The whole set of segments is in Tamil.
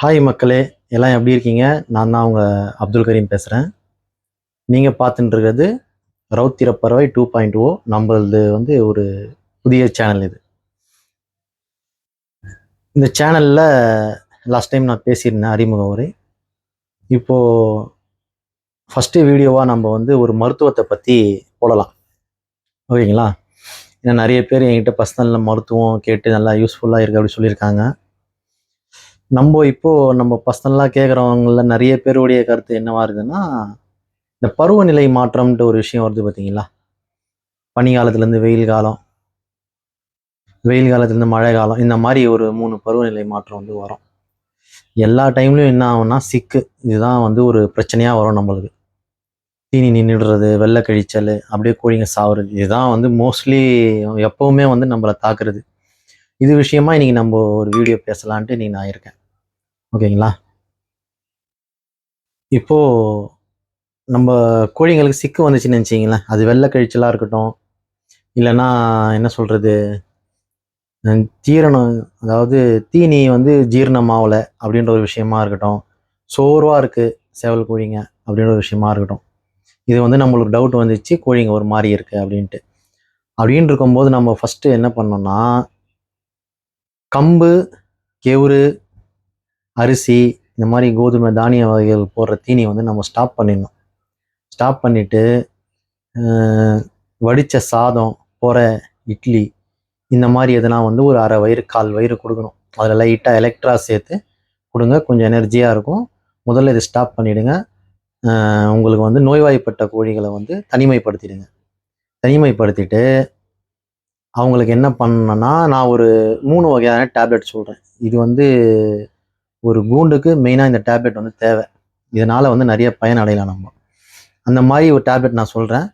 ஹாய் மக்களே. எல்லாம் எப்படி இருக்கீங்க? நான் தான் அவங்க அப்துல் கரீம் பேசுகிறேன் நீங்கள் பார்த்துட்டு இருக்கிறது ரவுத்திர பறவை டூ பாயிண்ட் ஓ. நம்மளது வந்து ஒரு புதிய சேனல் இது. இந்த சேனலில் லாஸ்ட் டைம் நான் பேசியிருந்தேன் அறிமுக உரை இப்போது ஃபஸ்ட்டு வீடியோவாக நம்ம வந்து ஒரு மருத்துவத்தை பற்றி போடலாம். ஓகேங்களா? ஏன்னா நிறைய பேர் என்கிட்ட பர்சனலில் மருத்துவம் கேட்டு நல்லா யூஸ்ஃபுல்லாக இருக்குது அப்படி சொல்லியிருக்காங்க. நம்ம இப்போது நம்ம பர்சனலாக கேட்குறவங்கள நிறைய பேருடைய கருத்து என்னவா இருக்குதுன்னா இந்த பருவநிலை மாற்றம்ன்ற ஒரு விஷயம் வருது பார்த்தீங்களா பனி காலத்துலேருந்து வெயில் காலம் வெயில் காலத்துலேருந்து மழை காலம் இந்த மாதிரி ஒரு மூணு பருவநிலை மாற்றம் வந்து வரும். எல்லா டைம்லையும் என்ன ஆகும்னா சிக்கு. இதுதான் வந்து ஒரு பிரச்சனையாக வரும் நம்மளுக்கு. தீனி நின்றுடுறது வெள்ளை கழிச்சல் அப்படியே கோழிங்க சாவுறது. இதுதான் வந்து மோஸ்ட்லி எப்போவுமே வந்து நம்மளை தாக்குறது. இது விஷயமா இன்னைக்கு நம்ம ஒரு வீடியோ பேசலான்ட்டு இன்னைக்கு நான் இருக்கேன். ஓகேங்களா? இப்போது நம்ம கோழிங்களுக்கு சிக்கு வந்துச்சுன்னு நினச்சிங்களேன். அது வெள்ளை கழிச்சலாக இருக்கட்டும். இல்லைன்னா என்ன சொல்கிறது ஜீரணம் அதாவது தீனி வந்து ஜீரணம் ஆகலை அப்படின்ற ஒரு விஷயமா இருக்கட்டும். சோர்வாக இருக்குது சேவல் கோழிங்க அப்படின்ற ஒரு விஷயமா இருக்கட்டும். இது வந்து நம்மளுக்கு டவுட் வந்துச்சு கோழிங்க ஒரு மாதிரி இருக்குது அப்படின்ட்டு. அப்படின்னு இருக்கும்போது நம்ம ஃபஸ்ட்டு என்ன பண்ணோம்னா கம்பு கெவுரு அரிசி இந்த மாதிரி கோதுமை தானிய வகைகள் போடுற தீனி வந்து நம்ம ஸ்டாப் பண்ணிடணும். ஸ்டாப் பண்ணிவிட்டு வடித்த சாதம் போகிற இட்லி இந்த மாதிரி எதுனா வந்து ஒரு அரை வயிறு கால் வயிறு கொடுக்கணும். அதில் லைட்டாக எலக்ட்ரா சேர்த்து கொடுங்க. கொஞ்சம் எனர்ஜியாக இருக்கும். முதல்ல இதை ஸ்டாப் பண்ணிவிடுங்க உங்களுக்கு வந்து நோய்வாய்ப்பட்ட கோழிகளை வந்து தனிமைப்படுத்திடுங்க. தனிமைப்படுத்திட்டு அவங்களுக்கு என்ன பண்ணணும்னா நான் ஒரு மூணு வகையான டேப்லெட் சொல்கிறேன் இது வந்து ஒரு கூண்டுக்கு மெயினாக இந்த டேப்லெட் வந்து தேவை. இதனால் வந்து நிறைய பயன் அடையலாம் நம்ம. அந்த மாதிரி ஒரு டேப்லெட் நான் சொல்கிறேன்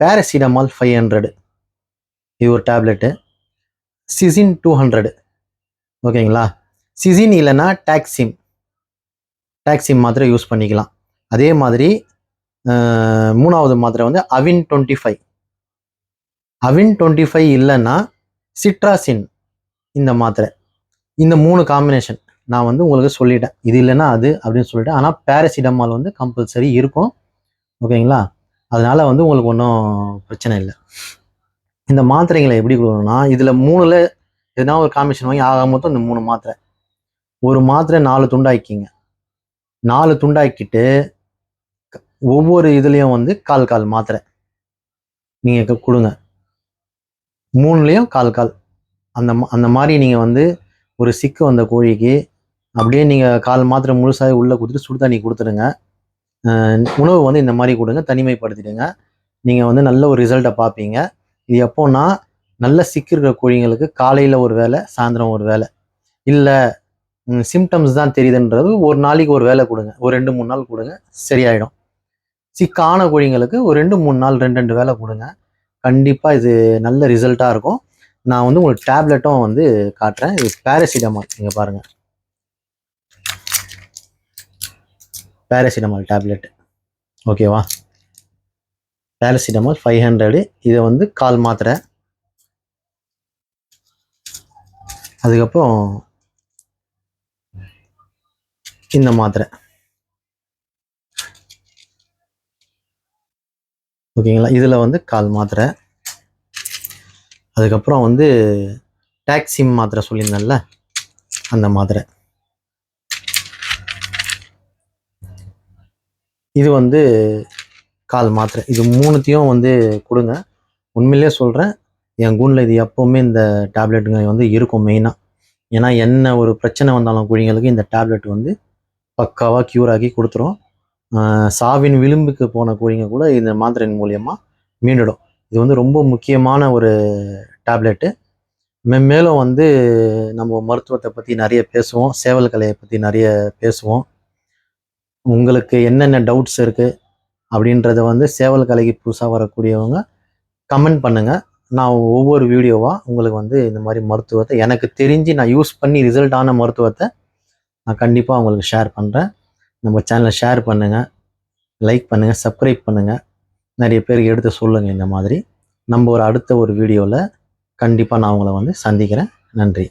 பேரசிடமால் ஃபைவ் ஹண்ட்ரடு இது ஒரு டேப்லெட்டு சிசின் டூ ஹண்ட்ரடு ஓகேங்களா? சிசின் இல்லைன்னா டாக்ஸிம் டாக்ஸிம் மாத்திரை யூஸ் பண்ணிக்கலாம். அதே மாதிரி மூணாவது மாத்திரை வந்து Avil twenty five Avil twenty five இல்லைன்னா சிட்ராசின் இந்த மாத்திரை. இந்த மூணு காம்பினேஷன் நான் வந்து உங்களுக்கு சொல்லிட்டேன். இது இல்லைன்னா அது அப்படின்னு சொல்லிட்டேன். ஆனால் பேரசிடமால் வந்து கம்பல்சரி இருக்கும். ஓகேங்களா? அதனால வந்து உங்களுக்கு ஒன்றும் பிரச்சனை இல்லை. இந்த மாத்திரைகளை எப்படி கொடுக்கணும்னா இதில் மூணில் எதனா ஒரு காமிஷன் வாங்கி ஆக மொத்தம் இந்த மூணு மாத்திரை. ஒரு மாத்திரை நாலு துண்டாக்கிங்க. நாலு துண்டாக்கிட்டு ஒவ்வொரு இதுலேயும் வந்து கால் கால் மாத்திரை நீங்கள் கொடுங்க. மூணுலேயும் கால் கால். அந்த அந்த மாதிரி நீங்கள் வந்து ஒரு சிக்கு வந்த கோழிக்கு அப்படியே நீங்கள் கால் மாத்திரை முழுசாக உள்ளே கொடுத்துட்டு சுடு தண்ணி கொடுத்துருங்க உணவு வந்து இந்த மாதிரி கொடுங்க தனிமைப்படுத்திடுங்க. நீங்கள் வந்து நல்ல ஒரு ரிசல்ட்டை பார்ப்பீங்க இது எப்போன்னா நல்ல சிக்கிருக்கிற கோழிங்களுக்கு காலையில் ஒரு வேலை சாயந்தரம் ஒரு வேலை இல்லை சிம்டம்ஸ் தான் தெரியுதுன்றது ஒரு நாளைக்கு ஒரு வேலை கொடுங்க. ஒரு ரெண்டு மூணு நாள் கொடுங்க சரியாயிடும். சிக்கான கோழிங்களுக்கு ஒரு ரெண்டு மூணு நாள் ரெண்டு ரெண்டு வேலை கொடுங்க. கண்டிப்பாக இது நல்ல ரிசல்ட்டாக இருக்கும். நான் வந்து உங்களுக்கு டேப்லெட்டும் வந்து காட்டுறேன். இது பேரசிடமால் நீங்கள் பாருங்கள் பேரசிடமால் டேப்லெட் ஓகேவா பேரசிடமால் ஃபைவ் ஹண்ட்ரடு இதை வந்து கால் மாத்திரை. அதுக்கப்புறம் இந்த மாத்திரை. ஓகேங்களா இதில் வந்து கால் மாத்திரை. அதுக்கப்புறம் வந்து டாக்ஸிம் மாத்திரை சொல்லியிருந்தேன்ல? அந்த மாத்திரை. இது வந்து கால் மாத்திரை. இது மூணுத்தையும் வந்து கொடுங்க. உண்மையிலே சொல்கிறேன் என் கூண்டில் இது எப்போவுமே இந்த டேப்லெட்டுங்க வந்து இருக்கும் மெயினாக ஏன்னா என்ன ஒரு பிரச்சனை வந்தாலும் குழிங்களுக்கு இந்த டேப்லெட் வந்து பக்காவாக க்யூர் ஆகி கொடுத்துரும். சாவின் விளிம்புக்கு போன கோழிங்க கூட இந்த மாத்திரையின் மூலியமாக மீண்டுடும். இது வந்து ரொம்ப முக்கியமான ஒரு டேப்லெட்டு. மென்மேலும் வந்து நம்ம மருத்துவத்தை பற்றி நிறைய பேசுவோம் சேவல் கலையை பற்றி நிறைய பேசுவோம். உங்களுக்கு என்னென்ன டவுட்ஸ் இருக்குது அப்படின்றத வந்து சேவல் கலைக்கு புதுசாக வரக்கூடியவங்க கமெண்ட் பண்ணுங்கள் நான் ஒவ்வொரு வீடியோவாக உங்களுக்கு வந்து இந்த மாதிரி மருத்துவத்தை எனக்கு தெரிஞ்சு நான் யூஸ் பண்ணி ரிசல்ட் ஆன மருத்துவத்தை நான் கண்டிப்பாக உங்களுக்கு ஷேர் பண்ணுறேன் நம்ம சேனலை ஷேர் பண்ணுங்கள் லைக் பண்ணுங்கள் சப்ஸ்கிரைப் பண்ணுங்கள் நிறைய பேருக்கு எடுத்து சொல்லுங்கள் இந்த மாதிரி. நம்ம ஒரு அடுத்த ஒரு வீடியோவில் கண்டிப்பாக நான் உங்களை வந்து சந்திக்கிறேன். நன்றி.